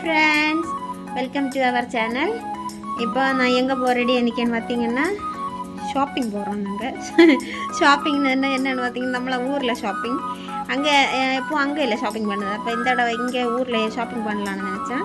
Friends welcome to our channel இப்போ நான் எங்கே போகிறடி என்னைக்குன்னு பார்த்தீங்கன்னா ஷாப்பிங் போகிறோம் நாங்கள் ஷாப்பிங் என்ன என்னென்னு பார்த்தீங்கன்னா நம்மள ஊரில் ஷாப்பிங் அங்கே இப்போ அங்கே இல்லை ஷாப்பிங் பண்ணது. அப்போ இந்த தடவை இங்கே ஊரில் ஷாப்பிங் பண்ணலான்னு நினச்சேன்.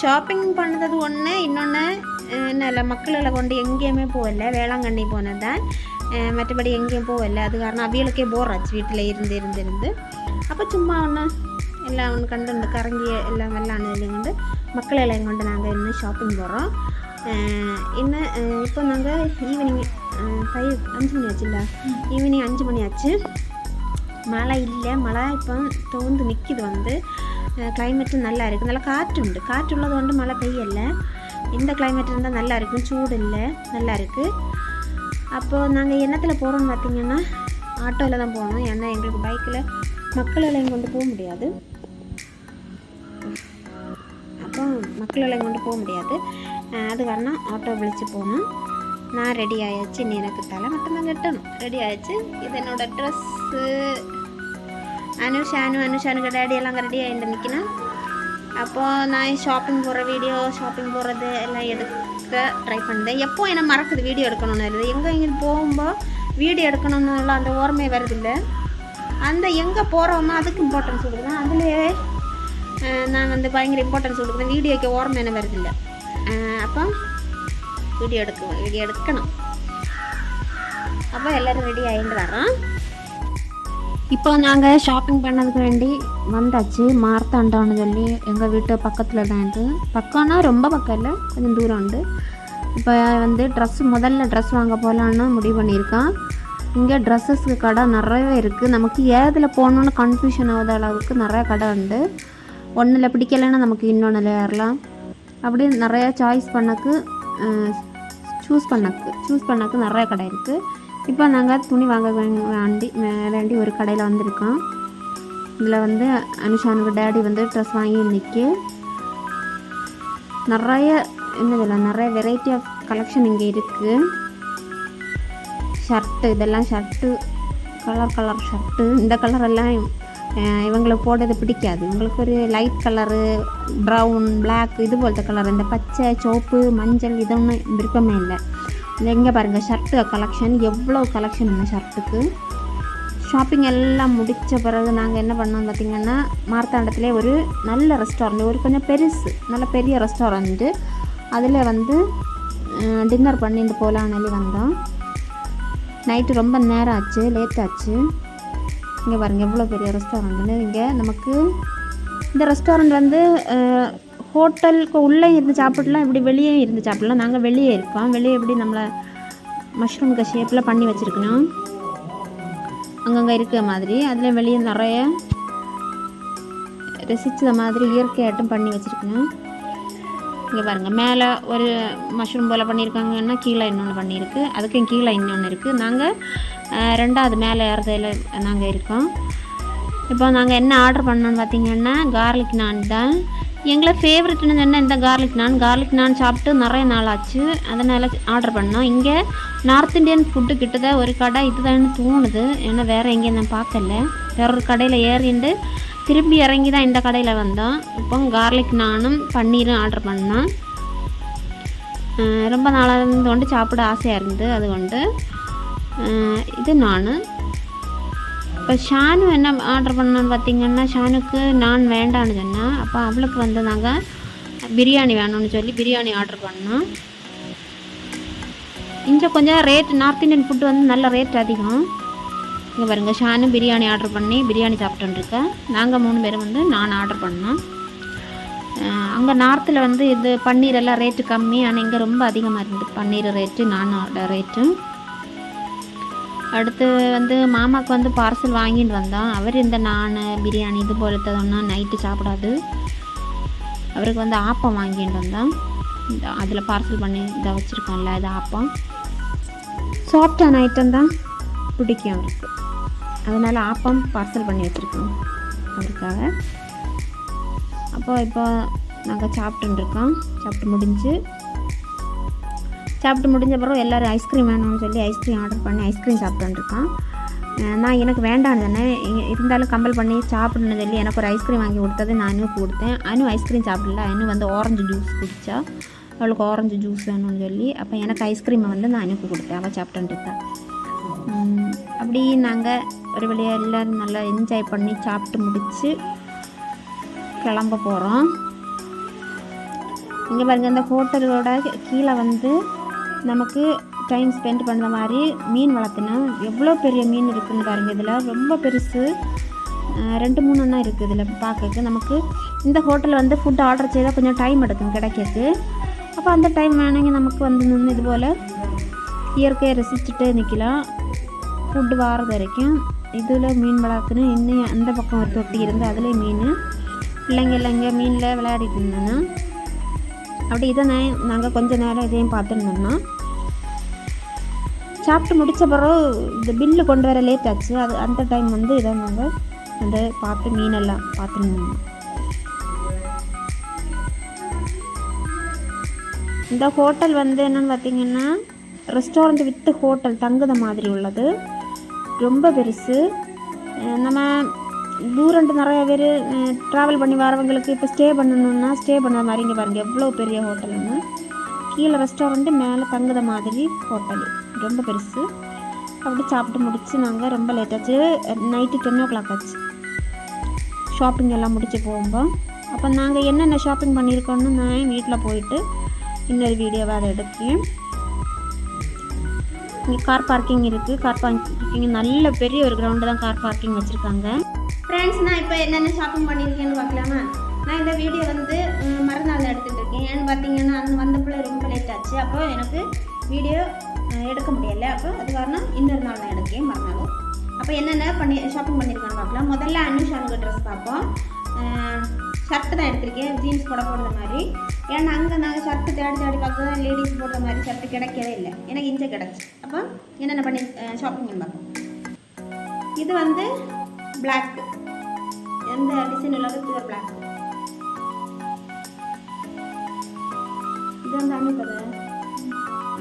ஷாப்பிங் பண்ணது ஒன்று இன்னொன்று என்ன இல்லை மக்களை கொண்டு எங்கேயுமே போகல. வேளாங்கண்ணி போனது தான் மற்றபடி எங்கேயும் போகல. அது காரணம் அவியலுக்கே போர் ஆச்சு வீட்டில் இருந்து இருந்து இருந்து. அப்போ சும்மா ஒன்று எல்லாம் ஒன்று கண்டு இந்த கரங்கி எல்லாம் வெள்ளானதுலேயும் கொண்டு மக்களை எல்லாம் கொண்டு நாங்கள் இன்னும் ஷாப்பிங் போகிறோம் இன்னும் இப்போ நாங்கள் ஈவினிங் ஃபைவ் அஞ்சு மணி ஆச்சுல்ல ஈவினிங் அஞ்சு மணி ஆச்சு மழை இல்லை மழை இப்போ தோந்து நிற்கிது வந்து கிளைமேட்டும் நல்லா இருக்குது நல்லா காற்று காற்றுள்ளது காற்று உள்ளது கொண்டு மழை பெய்யலை இந்த கிளைமேட் இருந்தால் நல்லா இருக்கும் சூடு இல்லை நல்லா இருக்குது அப்போது நாங்கள் என்னத்தில் போகிறோம்னு பார்த்தீங்கன்னா ஆட்டோவில் தான் போகணும் ஏன்னா எங்களுக்கு பைக்கில் மக்கள் எல்லாம் கொண்டு போக முடியாது அப்போ மக்கள் எல்லாம் கொண்டு போக முடியாது அஹ் அது காரணம் ஆட்டோ விழிச்சு போகணும் நான் ரெடி ஆயாச்சு நீ எனக்கு தலை மட்டும் தான் கட்டணும் ரெடி ஆயாச்சு இது என்னோட ட்ரெஸ்ஸு அனுஷ் அனு அனுஷானுக்கு டேடி எல்லாம் ரெடி ஆகிட்டு நிற்கணும் அப்போது நான் ஷாப்பிங் போகிற வீடியோ ஷாப்பிங் போகிறது எல்லாம் எடுக்க ட்ரை பண்ணேன் எப்போ என்ன மறக்குது வீடியோ எடுக்கணும்னு இருக்குது எங்கே எங்கே போகும்போது வீடியோ எடுக்கணும்னு அந்த ஓரமே வருதில்லை அந்த எங்கே போகிறோமோ அதுக்கு இம்பார்ட்டன்ஸ் கொடுக்குறேன். அதிலே நான் வந்து பயங்கர இம்பார்ட்டன்ஸ் கொடுக்குறேன். வீடியோக்கு ஓரம் என்ன வருதில்லை அப்போ வீடியோ எடுக்க வீடியோ எடுக்கணும். அப்போ எல்லோரும் ரெடி ஆகிட்டு வரோம் இப்போ நாங்கள் ஷாப்பிங் பண்ணதுக்கு வேண்டி வந்தாச்சு. மார்த்தாண்டான்னு சொல்லி எங்கள் வீட்டு பக்கத்தில் தான் இது. பக்கம்னா ரொம்ப பக்கம் இல்லை கொஞ்சம் தூரம் உண்டு. இப்போ வந்து ட்ரெஸ் முதல்ல ட்ரெஸ் வாங்க போகலான்னு முடிவு பண்ணியிருக்கான் இங்கே ட்ரெஸ்ஸஸ்க்கு கடை நிறையவே இருக்குது நமக்கு ஏதில் போகணுன்னு கன்ஃபியூஷன் ஆகாத அளவுக்கு நிறைய கடை உண்டு. ஒன்றில் பிடிக்கலைன்னா நமக்கு இன்னொன்றில் ஏறலாம். அப்படி நிறையா சாய்ஸ் பண்ணக்கு சூஸ் பண்ணக்கு சூஸ் பண்ணக்கு நிறைய கடை இருக்குது இப்போ நாங்கள் துணி வாங்க வேண்டி வே- வேண்டி ஒரு கடையில் வந்திருக்கோம். இதில் வந்து அனுஷானுக்கு டேடி வந்து ட்ரெஸ் வாங்கி நிற்கி நிறைய என்னதில்ல நிறைய வெரைட்டி ஆஃப் கலெக்ஷன் இங்கே இருக்குது ஷர்ட்டு இதெல்லாம் ஷர்ட்டு கலர் கலர் ஷர்ட்டு இந்த கலர் எல்லாம் இவங்களுக்கு போடுறது பிடிக்காது. இவங்களுக்கு ஒரு லைட் கலரு ப்ரௌன் பிளாக் இது போலத்த கலர் இந்த பச்சை சிவப்பு மஞ்சள் இதொன்றும் விருப்பமே இல்லை. எங்கே பாருங்கள் ஷர்ட்டு கலெக்ஷன் எவ்வளோ கலெக்ஷன் இந்த ஷர்ட்டுக்கு ஷாப்பிங் எல்லாம் முடித்த பிறகு நாங்கள் என்ன பண்ணோம் பார்த்திங்கன்னா மார்த்தாண்டத்துலேயே ஒரு நல்ல ரெஸ்டாரண்ட் ஒரு கொஞ்சம் பெருசு நல்ல பெரிய ரெஸ்டாரண்ட்டு அதில் வந்து டின்னர் பண்ணிட்டு போகலான்னு வந்தோம். நைட்டு ரொம்ப நேரம் ஆச்சு லேட் ஆச்சு இங்கே பாருங்கள் எவ்வளோ பெரிய ரெஸ்டாரண்ட்னு. இங்கே நமக்கு இந்த ரெஸ்டாரண்ட் வந்து ஹோட்டலுக்கு உள்ளே இருந்து சாப்பிடலாம் இப்படி வெளியே இருந்து சாப்பிடலாம் நாங்கள் வெளியே இருக்கோம். வெளியே எப்படி நம்மளை மஷ்ரூம்க்கு ஷேப்பில் பண்ணி வச்சுருக்கணும். அங்கங்கே இருக்கிற மாதிரி. அதில் வெளியே நிறைய ரசித்த மாதிரி இயற்கையாட்டும் பண்ணி வச்சுருக்கணும். இங்கே பாருங்கள் மேலே ஒரு மஷ்ரூம் போல் பண்ணியிருக்காங்கன்னா கீழே இன்னொன்று பண்ணியிருக்கு அதுக்கும் கீழே இன்னொன்று இருக்குது நாங்கள் ரெண்டாவது மேலே ஏறதில் நாங்கள் இருக்கோம். இப்போ நாங்கள் என்ன ஆர்டர் பண்ணோன்னு பார்த்தீங்கன்னா கார்லிக் நான் தான். எங்களை ஃபேவரட்னு சொன்னால் இந்த கார்லிக் நான் கார்லிக் நான் சாப்பிட்டு நிறைய நாள் ஆச்சு. அதனால் ஆர்டர் பண்ணோம். இங்கே நார்த் இந்தியன் ஃபுட்டு கிட்டத ஒரு கடை இதுதான்னு தோணுது. ஏன்னா வேறு எங்கேயும் நான் பார்க்கல. வேற ஒரு கடையில் ஏறிண்டு திரும்பி இறங்கி தான் இந்த கடையில் வந்தோம். இப்போ கார்லிக் நானும் பன்னீரும் ஆர்டர் பண்ணோம். ரொம்ப நாளாக இருந்து கொண்டு சாப்பிட ஆசையாக இருந்து அது கொண்டு இது நான். இப்போ ஷானு என்ன ஆர்டர் பண்ணோன்னு பார்த்தீங்கன்னா ஷானுக்கு நான் வேண்டான்னு சொன்னேன் அப்போ அவளுக்கு வந்து நாங்கள் பிரியாணி வேணும்னு சொல்லி பிரியாணி ஆர்டர் பண்ணோம். இங்கே கொஞ்சம் ரேட் நார்த் இந்தியன் ஃபுட்டு வந்து நல்ல ரேட் அதிகம். இங்கே பாருங்கள் ஷானு பிரியாணி ஆர்டர் பண்ணி பிரியாணி சாப்பிட்டுருக்கேன் நாங்கள் மூணு பேரும் வந்து நான் ஆர்டர் பண்ணோம். அங்கே நார்த்தில் வந்து இது பன்னீர் எல்லாம் ரேட்டு கம்மி ஆனால் இங்கே ரொம்ப அதிகமாக இருந்தது. பன்னீர் ரேட்டு நானோட ரேட்டு அடுத்து வந்து மாமாவுக்கு வந்து பார்சல் வாங்கிட்டு வந்தோம். அவர் இந்த நான் பிரியாணி இது போலத்ததுன்னா நைட்டு சாப்பிடாது. அவருக்கு வந்து ஆப்பம் வாங்கிட்டு வந்தோம். அதில் பார்சல் பண்ணி இதை வச்சுருக்கோம்ல இது ஆப்பம். சாஃப்டான ஐட்டம் தான் பிடிக்கும் அவருக்கு. அதனால் ஆப்பம் பார்சல் பண்ணி வச்சுருக்கோம். அதுக்காக. அப்போ இப்போ நாங்கள் சாப்பிட்டுன்னு இருக்கோம் சாப்பிட்டு முடிஞ்சு. சாப்பிட்டு முடிஞ்ச பிறகு எல்லோரும் ஐஸ்கிரீம் வேணும்னு சொல்லி ஐஸ்கிரீம் ஆர்டர் பண்ணி ஐஸ்கிரீம் சாப்பிட்டுருக்கோம் இருக்கோம் நான் எனக்கு வேண்டாம் தானே இருந்தாலும் கம்பல் பண்ணி சாப்பிடணும்னு சொல்லி எனக்கு ஒரு ஐஸ்கிரீம் வாங்கி கொடுத்தது நான் அனுக்கு கொடுத்தேன். அனு ஐஸ்கிரீம் சாப்பிடல. அனு வந்து ஆரஞ்சு ஜூஸ் குடித்தா அவளுக்கு ஆரஞ்சு ஜூஸ் வேணும்னு சொல்லி. அப்போ எனக்கு ஐஸ்கிரீமை வந்து நான் அனுப்பி கொடுத்தேன். அவள் சாப்பிட்டுட்டு இருக்கா அப்படி நாங்கள் ஒரு வழியாக எல்லோரும் நல்லா என்ஜாய் பண்ணி சாப்பிட்டு முடித்து கிளம்ப போகிறோம் இங்கே பாருங்கள் இந்த ஹோட்டலோட கீழே வந்து நமக்கு டைம் ஸ்பெண்ட் பண்ணுற மாதிரி மீன் வளர்த்தணும் எவ்வளோ பெரிய மீன் இருக்குதுன்னு பாருங்கள் இதில் ரொம்ப பெருசு. ரெண்டு மூணு எண்ணம் இருக்குது இதில் பார்க்கறதுக்கு நமக்கு இந்த ஹோட்டலில் வந்து ஃபுட் ஆர்டர் செய்தால் கொஞ்சம் டைம் எடுக்கும் கிடைக்கிறதுக்கு. அப்போ அந்த டைம் வேணுங்க நமக்கு வந்து நின்று இது போல் இயற்கையை ரசிச்சுட்டு நிற்கலாம் ஃபுட்டு வாரது வரைக்கும் இதில் மீன் வளர்க்கணும். இன்னும் அந்த பக்கம் ஒரு தொட்டி இருந்து அதில் மீன். பிள்ளைங்க இல்லைங்க மீனில் விளையாடிட்டு இருந்தோன்னா. அப்படி இதை நான் நாங்கள் கொஞ்ச நேரம் இதையும் பார்த்துருந்தோம்னா சாப்பிட்டு முடித்த பிறகு இந்த பில்லு கொண்டு வர லேட் ஆச்சு. அது அந்த டைம் வந்து இதை நாங்கள் அந்த பார்த்து மீனெல்லாம் பார்த்துருந்தோம் இந்த ஹோட்டல் வந்து என்னென்னு பார்த்தீங்கன்னா ரெஸ்டாரண்ட் வித்து ஹோட்டல் தங்குத மாதிரி உள்ளது. ரொம்ப பெருசு. நம்ம தூரண்டு நிறைய பேர் ட்ராவல் பண்ணி வரவங்களுக்கு இப்போ ஸ்டே பண்ணணுன்னா ஸ்டே பண்ணுற மாதிரி இங்கே பாருங்கள் எவ்வளோ பெரிய ஹோட்டலுன்னு கீழே ரெஸ்டாரண்ட்டு மேலே தங்குத மாதிரி ஹோட்டல் ரொம்ப பெருசு. அப்படி சாப்பிட்டு முடிச்சு நாங்கள் ரொம்ப லேட் ஆச்சு. நைட்டு டென் ஓ கிளாக் ஆச்சு. ஷாப்பிங் எல்லாம் முடிச்சு போகும்போது. அப்போ நாங்கள் என்னென்ன ஷாப்பிங் பண்ணியிருக்கோன்னு நான் வீட்டில் போயிட்டு இன்னொரு வீடியோ அதை எடுக்கேன். இங்கே கார் பார்க்கிங் இருக்குது கார் பார்க்கிங் நல்ல பெரிய ஒரு கிரவுண்டு தான் கார் பார்க்கிங் வச்சுருக்காங்க. ஃப்ரெண்ட்ஸ் நான் இப்போ என்னென்ன ஷாப்பிங் பண்ணியிருக்கேன்னு பார்க்கலாமா? நான் இந்த வீடியோ வந்து மறுநாள் எடுத்துகிட்டு இருக்கேன். ஏன்னு பார்த்தீங்கன்னா அந்த வந்தப்பில் ரொம்ப லேட் ஆச்சு. அப்போ எனக்கு வீடியோ எடுக்க முடியல. அப்போ அது காரணம் இன்னொரு நாள் நான் எடுக்கேன் மறுநாள். அப்போ என்னென்ன பண்ணி ஷாப்பிங் பண்ணியிருக்கான்னு பார்க்கலாம். முதல்ல அனுஷானுக்கு ட்ரெஸ் பார்ப்போம். ஷர்ட்டு தான் எடுத்திருக்கேன். ஜீன்ஸ் போட போடுற மாதிரி. ஏன்னா அங்கே நாங்கள் ஷர்ட்டு தேடி தேடி பார்க்க லேடிஸ் போடுற மாதிரி ஷர்ட்டு கிடைக்கவே இல்லை. எனக்கு இங்கே கிடச்சி. அப்போ என்னென்ன பண்ணி ஷாப்பிங் பார்ப்போம். இது வந்து பிளாக் எந்த டிசைன் இல்லாத இது பிளாக் இது வந்து அனுப்பது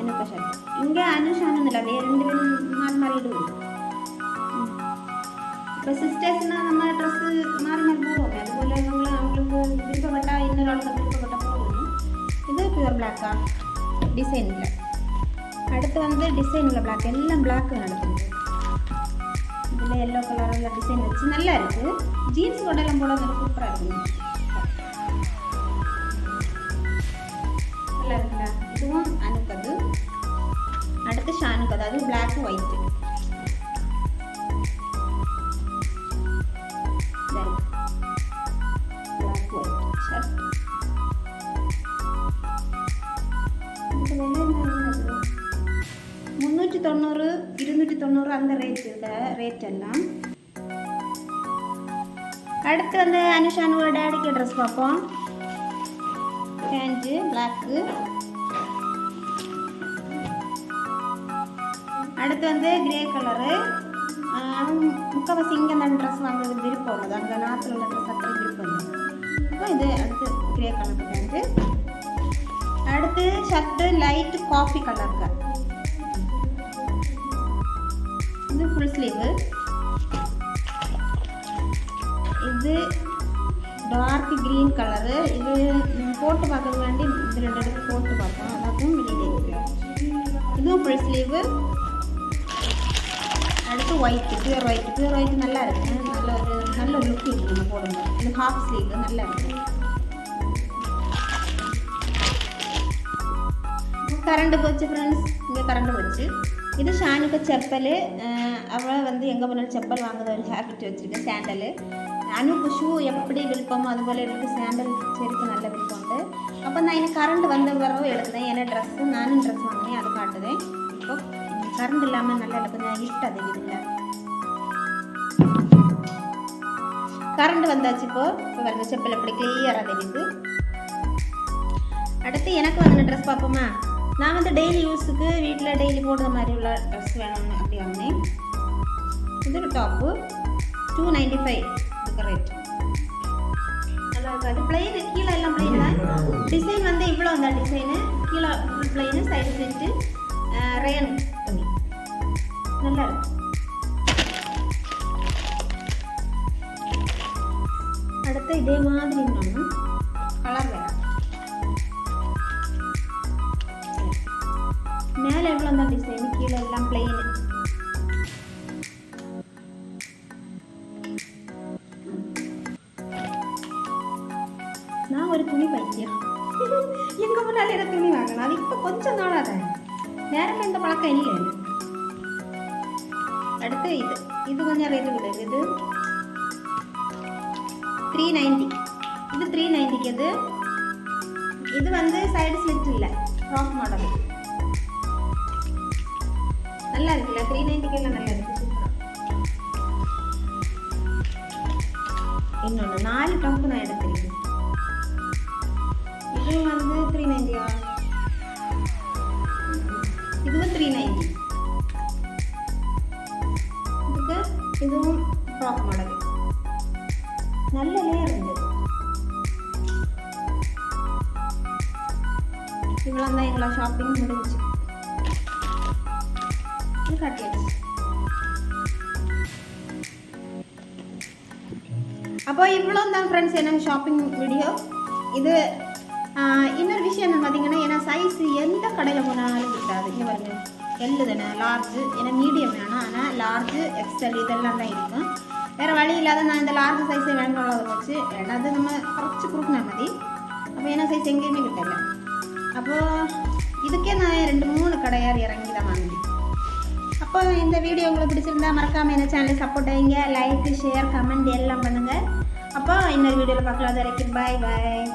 அனுப்ப ஷர்ட் இங்கே அனுஷானு இல்லை வேறு ரெண்டு பேரும் மாறி மாறி இடுவோம் இப்போ சிஸ்டர்ஸ்னால் நம்ம ட்ரெஸ்ஸு மாறி மாறி போடுவோம். அதுபோல் இவங்களும் அவங்களுக்கு விருப்பப்பட்டா இன்னொரு ஆளுக்கு விருப்பப்பட்ட போடணும் இது பியூர் பிளாக்கா டிசைன் இல்லை அடுத்து வந்து டிசைன் உள்ள பிளாக் எல்லாம் பிளாக் நடக்குது. இதில் எல்லோ கலரில் டிசைன் வச்சு நல்லா இருக்குது ஜீன்ஸ் கொண்டெல்லாம் போட நல்லா சூப்பராக இருக்குங்க தொண்ணூறு இருநூற்றி தொண்ணூறு அந்த ரேட் இந்த ரேட் எல்லாம். அடுத்து வந்து அனுஷானோட டேடிக்கு ட்ரெஸ் பார்ப்போம். பேண்ட்டு பிளாக்கு அடுத்து வந்து கிரே கலரு முக்கால்வாசி இங்கே அந்த ட்ரெஸ் வாங்குறது விருப்பம் உள்ளது. அங்கே நாற்றுல உள்ள ட்ரெஸ் அத்தனை விருப்பம் இல்லை அப்போ இது அடுத்து கிரே கலர் பேண்ட்டு அடுத்து ஷர்ட்டு லைட்டு காஃபி கலருக்கு இது ஃபுல் ஸ்லீவு இது டார்க் க்ரீன் கலரு இது ம், போட்டு பார்க்கறது வேண்டி இது ரெண்டு இடத்துல போட்டு பார்த்தோம் அதாக்கும் வெளியே இருக்கு இதுவும் ஃபுல் ஸ்லீவு அடுத்து white pure white pure white நல்லா இருக்கு நல்ல ஒரு நல்ல ஒரு லுக் இருக்கு நம்ம போடும்போது இது ஹாஃப் ஸ்லீவ் நல்லா இருக்கு கரண்ட் போச்சு ஃப்ரெண்ட்ஸ் இங்கே கரண்ட் போச்சு இது ஷானுக்கு செப்பல் அவள் வந்து எங்கே போனாலும் செப்பல் வாங்குற ஒரு ஹேபிட் வச்சுருக்கேன் சேண்டலு அனுக்கு ஷூ எப்படி விருப்பமோ அதுபோல் எனக்கு சேண்டல் செருப்பு நல்ல விருப்பம் உண்டு. அப்போ நான் எனக்கு கரண்ட் வந்த பிறகு எடுத்தேன் ஏன்னா ட்ரெஸ்ஸு நானும் ட்ரெஸ் வாங்கினேன் அது காட்டுதேன் இப்போ கரண்ட் இல்லாமல் நல்லா எனக்கு கொஞ்சம் ஹிட் அது இல்லை கரண்ட் வந்தாச்சு இப்போ. இப்போ பாருங்க செப்பல் எப்படி கிளியராக தெரியுது. அடுத்து எனக்கு வந்து ட்ரெஸ் பார்ப்போமா? நான் வந்து டெய்லி யூஸுக்கு வீட்டில் டெய்லி போடுற மாதிரி உள்ள ட்ரெஸ் வேணும்னு அப்படி வாங்கினேன். இதோட டாப்பு டூ நைன்டி ஃபைவ் இதுக்கு ரேட் நல்லா இருக்குது அது பிளெயின் கீழே எல்லாம் பிளெயின் தான் டிசைன் வந்து இவ்வளோ அந்த டிசைனு கீழே ஃபுல் பிளெயினு சைடு செட்டு ரேன் துணி. நல்லா இருக்கு. அடுத்து இதே மாதிரி இன்னொன்று கலர் வேறு மேலே எவ்வளோ தான் டிசைனு கீழே எல்லாம் பிளெயின் எனக்கு துணி வாங்கணும் அது இப்போ கொஞ்சம் நாளாக தான் நேரமே இந்த பழக்கம் இல்லை எனக்கு. அடுத்து இது இது கொஞ்சம் ரேட்டு கூட இது த்ரீ நைன்டி இது த்ரீ நைன்டிக்கு இது இது வந்து சைடு ஸ்லிட் இல்லை ஃப்ராக் மாடல் நல்லா இருக்குல்ல த்ரீ நைன்டிக்கு எல்லாம் நல்லா இருக்கு சூப்பரா இன்னொன்று நாலு டாப் நான் எடுத்திருக்கேன் இவ்வளோ தான் எங்களோட ஷாப்பிங் முடிஞ்சுச்சு. அப்போ இவ்வளோ தான் ஃப்ரெண்ட்ஸ் என்ன ஷாப்பிங் வீடியோ இது இன்னொரு விஷயம் என்ன பார்த்தீங்கன்னா ஏன்னா சைஸ் எந்த கடையில் போனாலும் கிட்டாது இங்கே பாருங்க. எல்லு தானே லார்ஜு ஏன்னா மீடியம் வேணும் ஆனால் லார்ஜு எக்ஸ்எல் இதெல்லாம் தான் இருக்கும். வேறு வழி இல்லாத நான் இந்த லார்ஜ் சைஸை வேண்டாம் வச்சு ரெண்டாவது நம்ம குறைச்சி கொடுக்கணும் மதி அப்போ என்ன சைஸ் எங்கேயுமே கிட்டல. அப்போது இதுக்கே நான் ரெண்டு மூணு கடையார் இறங்கி தான் வாங்கினேன் அப்போ இந்த வீடியோ உங்களுக்கு பிடிச்சிருந்தா மறக்காமல் என்ன சேனலை சப்போர்ட் வைங்க லைக் ஷேர் கமெண்ட் எல்லாம் பண்ணுங்கள் அப்போ இன்னொரு வீடியோவில் பார்க்கலாம். அது வரைக்கும் பாய் பாய்